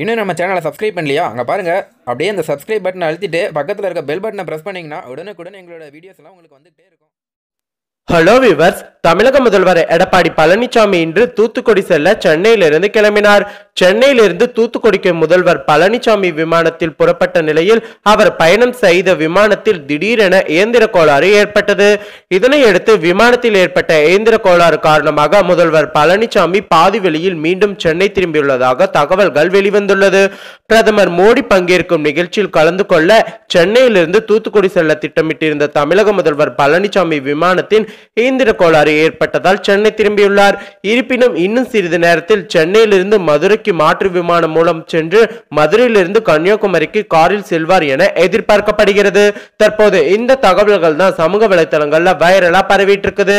இன்னும் நம்ம சேனலை சப்ஸ்கிரைப் பண்ணலையா? அங்கே பாருங்கள் அப்படியே அந்த சப்ஸ்கிரைப் பட்டனை அழுத்திட்டு பக்கத்தில் இருக்க பெல் பட்டனை ப்ரெஸ் பண்ணிங்கன்னா உடனுக்குடன் எங்களோட வீடியோஸ் எல்லாம் உங்களுக்கு வந்துகிட்டே இருக்கும். ஹலோ விவர்ஸ் தமிழக முதல்வர் எடப்பாடி பழனிசாமி இன்று தூத்துக்குடி செல்ல சென்னையிலிருந்து கிளம்பினார். சென்னையிலிருந்து தூத்துக்குடிக்கு முதல்வர் பழனிசாமி விமானத்தில் புறப்பட்ட நிலையில் அவர் பயணம் செய்த விமானத்தில் திடீரென இயந்திர கோளாறு ஏற்பட்டது. இதனையடுத்து விமானத்தில் ஏற்பட்ட இயந்திர கோளாறு காரணமாக முதல்வர் பழனிசாமி பாதி வெளியில் மீண்டும் சென்னை திரும்பியுள்ளதாக தகவல்கள் வெளிவந்துள்ளது. பிரதமர் மோடி பங்கேற்கும் நிகழ்ச்சியில் கலந்து கொள்ள சென்னையிலிருந்து தூத்துக்குடி செல்ல திட்டமிட்டிருந்த தமிழக முதல்வர் பழனிசாமி விமானத்தின் இயந்திர கோளாறு ஏற்பட்டதால் சென்னை திரும்பியுள்ளார். இருப்பினும் இன்னும் சிறிது நேரத்தில் சென்னையிலிருந்து மதுரைக்கு மாற்று விமானம் மூலம் சென்று மதுரையிலிருந்து கன்னியாகுமரிக்கு காரில் செல்வார் என எதிர்பார்க்கப்படுகிறது. தற்போது இந்த தகவல்கள் தான் சமூக வலைத்தளங்கள்ல வைரலா பரவிட்டு இருக்குது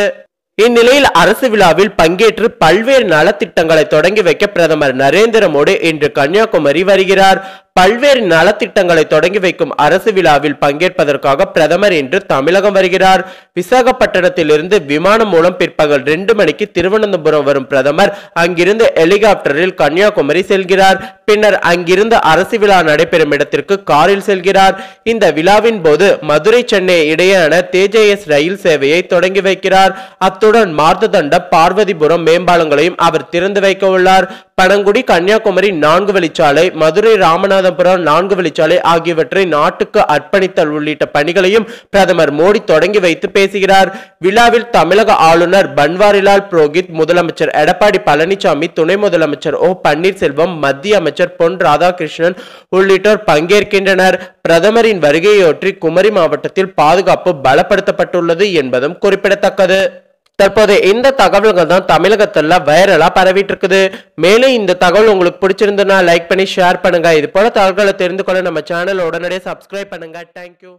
இந்நிலையில் அரசு விழாவில் பங்கேற்று பல்வேறு நலத்திட்டங்களை தொடங்கி வைக்க பிரதமர் நரேந்திர மோடி இன்று கன்னியாகுமரி வருகிறார். பல்வேறு நலத்திட்டங்களை தொடங்கி வைக்கும் அரசு விழாவில் பங்கேற்பதற்காக பிரதமர் இன்று தமிழகம் வருகிறார். விசாகப்பட்டினத்தில் இருந்து விமானம் மூலம் பிற்பகல் ரெண்டு மணிக்கு திருவனந்தபுரம் வரும் பிரதமர் அங்கிருந்து ஹெலிகாப்டரில் கன்னியாகுமரி செல்கிறார். பின்னர் அங்கிருந்து அரசு விழா நடைபெறும் இடத்திற்கு காரில் செல்கிறார். இந்த விழாவின் போது மதுரை சென்னை இடையேயான தேஜேஎஸ் ரயில் சேவையை தொடங்கி வைக்கிறார். அத்துடன் மார்த்ததண்ட பார்வதிபுரம் மேம்பாலங்களையும் அவர் திறந்து வைக்க உள்ளார். பனங்குடி கன்னியாகுமரி நான்கு வழிச்சாலை மதுரை ராமநாத ராமநாதபுரம் நான்கு வழிச்சாலை ஆகியவற்றை நாட்டுக்கு அர்ப்பணித்தல் உள்ளிட்ட பணிகளையும் பிரதமர் மோடி தொடங்கி வைத்து பேசுகிறார். விழாவில் தமிழக ஆளுநர் பன்வாரிலால் புரோஹித் முதலமைச்சர் எடப்பாடி பழனிசாமி துணை முதலமைச்சர் ஓ பன்னீர்செல்வம் மத்திய அமைச்சர் பொன் ராதாகிருஷ்ணன் உள்ளிட்டோர் பங்கேற்கின்றனர். பிரதமரின் வருகையொற்றி குமரி மாவட்டத்தில் பாதுகாப்பு பலப்படுத்தப்பட்டுள்ளது என்பதும் குறிப்பிடத்தக்கது. தற்போது இந்த தகவல்கள் தான் தமிழகத்துல வைரலா பரவிட்டு இருக்குது மேலும் இந்த தகவல் உங்களுக்கு பிடிச்சிருந்ததுன்னா லைக் பண்ணி ஷேர் பண்ணுங்க. இது போல தகவல்களை தெரிந்து கொள்ள நம்ம சேனல் உடனடியாக சப்ஸ்கிரைப் பண்ணுங்க. தேங்க்யூ